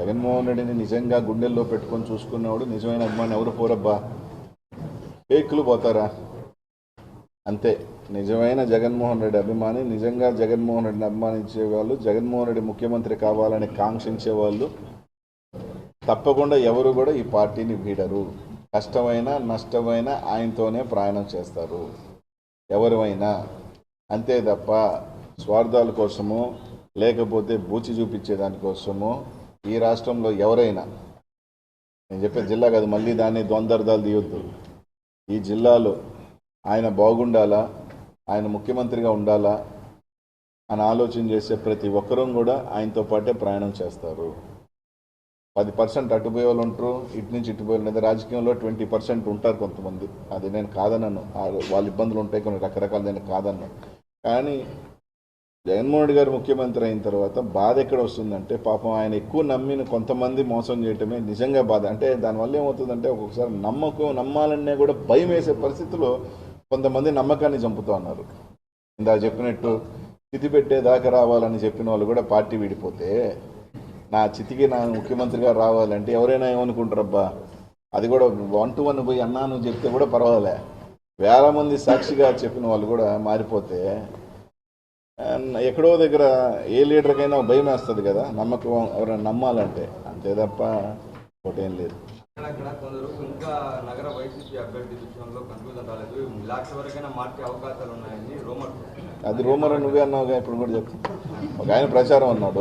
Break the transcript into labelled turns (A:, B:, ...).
A: జగన్మోహన్ రెడ్డిని నిజంగా గుండెల్లో పెట్టుకొని చూసుకున్నవాడు నిజమైన అభిమాని ఎవరు పోరబ్బా? ఫేక్లు పోతారా? అంతే. నిజమైన జగన్మోహన్ రెడ్డి అభిమాని నిజంగా జగన్మోహన్ రెడ్డిని అభిమానించే వాళ్ళు జగన్మోహన్ రెడ్డి ముఖ్యమంత్రి కావాలని కాంక్షించే వాళ్ళు తప్పకుండా ఎవరు కూడా ఈ పార్టీని వీడరు. కష్టమైన నష్టమైన ఆయనతోనే ప్రయాణం చేస్తారు. ఎవరైనా అంతే తప్ప స్వార్థాల కోసము లేకపోతే బూచి చూపించేదానికోసము ఈ రాష్ట్రంలో ఎవరైనా నేను చెప్పే జిల్లా కాదు మళ్ళీ దాన్ని ద్వందర్థాలు తీయొద్దు. ఈ జిల్లాలో ఆయన బాగుండాలా ఆయన ముఖ్యమంత్రిగా ఉండాలా అని ఆలోచన చేసే ప్రతి ఒక్కరూ కూడా ఆయనతో పాటే ప్రయాణం చేస్తారు. పది పర్సెంట్ అటుపోయే వాళ్ళు ఉంటారు ఇటు నుంచి ఇటు పోయే లేదా రాజకీయంలో ట్వంటీ పర్సెంట్ ఉంటారు కొంతమంది. అది నేను కాదన్నాను వాళ్ళ ఇబ్బందులు ఉంటాయి కొన్ని రకరకాల నేను కాదన్నాను కానీ జగన్మోహన్ రెడ్డి గారు ముఖ్యమంత్రి అయిన తర్వాత బాధ ఎక్కడ వస్తుందంటే పాపం ఆయన ఎక్కువ నమ్మిన కొంతమంది మోసం చేయటమే నిజంగా బాధ. అంటే దానివల్ల ఏమవుతుందంటే ఒక్కొక్కసారి నమ్మకం నమ్మాలనే కూడా భయం వేసే పరిస్థితిలో కొంతమంది నమ్మకాన్ని చంపుతూ ఉన్నారు. ఇందా చెప్పినట్టు చితి పెట్టేదాకా రావాలని చెప్పిన వాళ్ళు కూడా పార్టీ విడిపోతే నా చితికి నా ముఖ్యమంత్రిగా రావాలంటే ఎవరైనా ఏమనుకుంటారబ్బా? అది కూడా వన్ టు వన్ పోయి అన్నా నువ్వు చెప్తే కూడా పర్వాలే. వేల మంది సాక్షిగా చెప్పిన వాళ్ళు కూడా మారిపోతే ఎక్కడో దగ్గర ఏ లీడర్కైనా భయం వేస్తుంది కదా నమ్మకం ఎవరైనా నమ్మాలంటే. అంతే తప్ప ఒకటేం లేదు.
B: ఉన్నాయని రోమర్
A: అది రూమర్ నువ్వే అన్నావుగా ఇప్పుడు కూడా చెప్పు ఒక ఆయన ప్రచారం అన్నాడు.